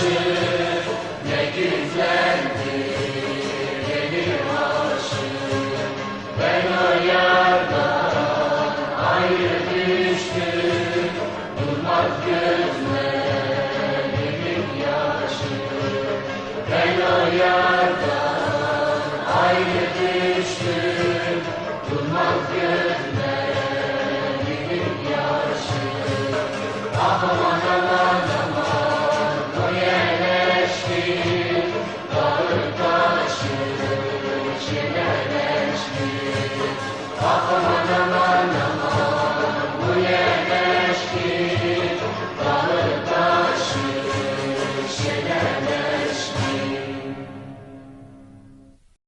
aşık ne güzeldi benim aşık Ben o yardan ayrı düştüm Durmaz gözlerimin yaşı Ben o yardan ayrı Yeah.